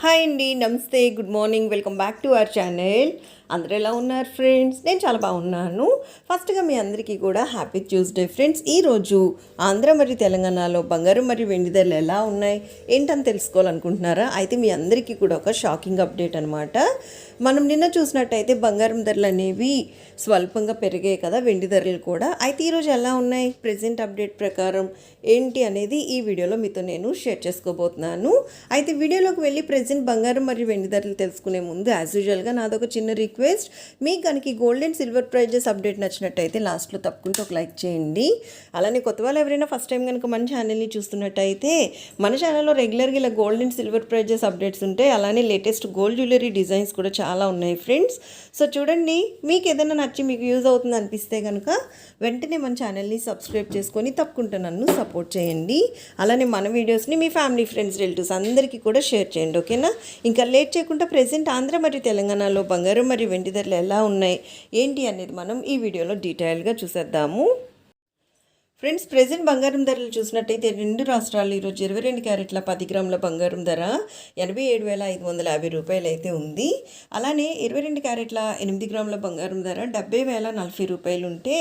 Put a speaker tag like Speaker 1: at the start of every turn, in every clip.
Speaker 1: Hi అండి నమస్తే good morning welcome back to our channel. అందరూ ఎలా ఉన్నారు ఫ్రెండ్స్? నేను చాలా బాగున్నాను. ఫస్ట్గా మీ అందరికీ కూడా హ్యాపీ ట్యూస్డే ఫ్రెండ్స్. ఈరోజు ఆంధ్ర మరియు తెలంగాణలో బంగారం మరియు వెండి ధరలు ఎలా ఉన్నాయి ఏంటని తెలుసుకోవాలనుకుంటున్నారా? అయితే మీ అందరికీ కూడా ఒక షాకింగ్ అప్డేట్ అనమాట మనం నిన్న చూసినట్టయితే బంగారం ధరలు అనేవి స్వల్పంగా పెరిగాయి కదా వెండి ధరలు కూడా. అయితే ఈరోజు ఎలా ఉన్నాయి? ప్రెసెంట్ అప్డేట్ ప్రకారం ఏంటి అనేది ఈ వీడియోలో మీతో నేను షేర్ చేసుకోబోతున్నాను. అయితే వీడియోలోకి వెళ్ళి ప్రెసెంట్ బంగారం మరియు వెండి ధరలు తెలుసుకునే ముందు యాజ్ యూజువల్గా నాదొక చిన్న రిక్వెస్ట్ మీకు కనుక gold and silver prices update నచ్చినట్టయితే లాస్ట్లో తప్పకుండా ఒక లైక్ చేయండి. అలానే కొత్త వాళ్ళు ఎవరైనా ఫస్ట్ టైం కనుక మన ఛానల్ని చూస్తున్నట్టయితే మన ఛానల్లో రెగ్యులర్గా ఇలా gold and silver prices updates ఉంటాయి. అలానే లేటెస్ట్ గోల్డ్ జ్యువెలరీ డిజైన్స్ కూడా చాలా ఉన్నాయి ఫ్రెండ్స్ సో చూడండి మీకు ఏదైనా నచ్చి మీకు యూజ్ అవుతుంది అనిపిస్తే కనుక వెంటనే మన ఛానల్ని సబ్స్క్రైబ్ చేసుకొని తప్పకుండా నన్ను సపోర్ట్ చేయండి. అలానే మన వీడియోస్ని మీ ఫ్యామిలీ ఫ్రెండ్స్ రిలేటివ్స్ అందరికీ కూడా షేర్ చేయండి ఓకే ఓకేనా ఇంకా లేట్ చేయకుండా ప్రెసెంట్ ఆంధ్ర మరియు తెలంగాణలో బంగారం మరియు వెండి ధరలు ఎలా ఉన్నాయి? ఏంటి అనేది మనం ఈ వీడియోలో డీటెయిల్గా చూసేద్దాము. ఫ్రెండ్స్ ప్రెసెంట్ బంగారం ధరలు చూసినట్టయితే రెండు రాష్ట్రాలు ఈరోజు ఇరవై రెండు క్యారెట్ల పది గ్రాముల బంగారం ధర ఎనభై ఏడు వేల ఐదు వందల యాభై రూపాయలు అయితే ఉంది. అలానే ఇరవై రెండు క్యారెట్ల ఎనిమిది గ్రాముల బంగారం ధర డెబ్బై వేల నలభై రూపాయలు ఉంటే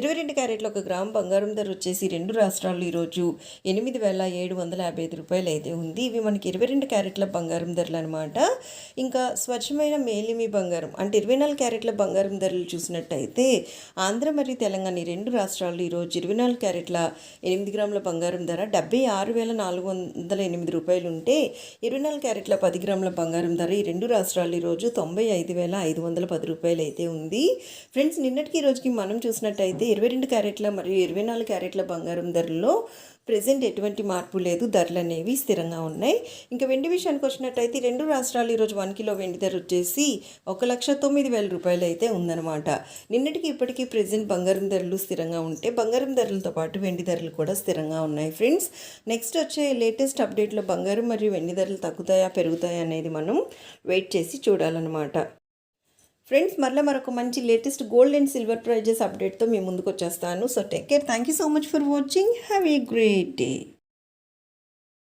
Speaker 1: ఇరవై రెండు క్యారెట్ల ఒక గ్రామ్ బంగారం ధర వచ్చేసి రెండు రాష్ట్రాలు ఈరోజు ఎనిమిది వేల ఏడు వందల యాభై ఐదు రూపాయలు అయితే ఉంది. ఇవి మనకి ఇరవై రెండు క్యారెట్ల బంగారం ధరలు అనమాట ఇంకా స్వచ్ఛమైన మేలిమి బంగారం అంటే ఇరవై నాలుగు క్యారెట్ల బంగారం ధరలు చూసినట్టయితే ఆంధ్ర మరియు తెలంగాణ రెండు రాష్ట్రాలు ఈరోజు ఇరవై నాలుగు క్యారెట్ల ఎనిమిది గ్రాముల బంగారం ధర డెబ్బై ఆరు వేల నాలుగు వందల ఎనిమిది రూపాయలు ఉంటే ఇరవై నాలుగు క్యారెట్ల పది గ్రాముల బంగారం ధర ఈ రెండు రాష్ట్రాలు ఈరోజు తొంభై ఐదు వేల ఐదు వందల పది రూపాయలు అయితే ఉంది. ఫ్రెండ్స్ నిన్నటికి ఈ రోజుకి మనం చూసినట్టయితే ఇరవై రెండు క్యారెట్ల మరియు ఇరవై నాలుగు క్యారెట్ల బంగారం ధరలో ప్రజెంట్ ఎటువంటి మార్పు లేదు. ధరలు అనేవి స్థిరంగా ఉన్నాయి. ఇంకా వెండి విషయానికి వచ్చినట్టయితే రెండు రాష్ట్రాలు ఈరోజు వన్ కిలో వెండి ధర వచ్చేసి ఒక లక్ష తొమ్మిది వేల రూపాయలు అయితే ఉందన్నమాట. నిన్నటికి ఇప్పటికీ ప్రజెంట్ బంగారం ధరలు స్థిరంగా ఉంటే బంగారం ధరలతో పాటు వెండి ధరలు కూడా స్థిరంగా ఉన్నాయి ఫ్రెండ్స్. నెక్స్ట్ వచ్చే లేటెస్ట్ అప్డేట్లో బంగారం మరియు వెండి ధరలు తగ్గుతాయా పెరుగుతాయా అనేది మనం వెయిట్ చేసి చూడాలన్నమాట. ఫ్రెండ్స్ మరలా మరొక మంచి latest gold and silver prices అప్డేట్తో మీ ముందుకు వచ్చేస్తాను. So take care. Thank you so much for watching. Have a great day.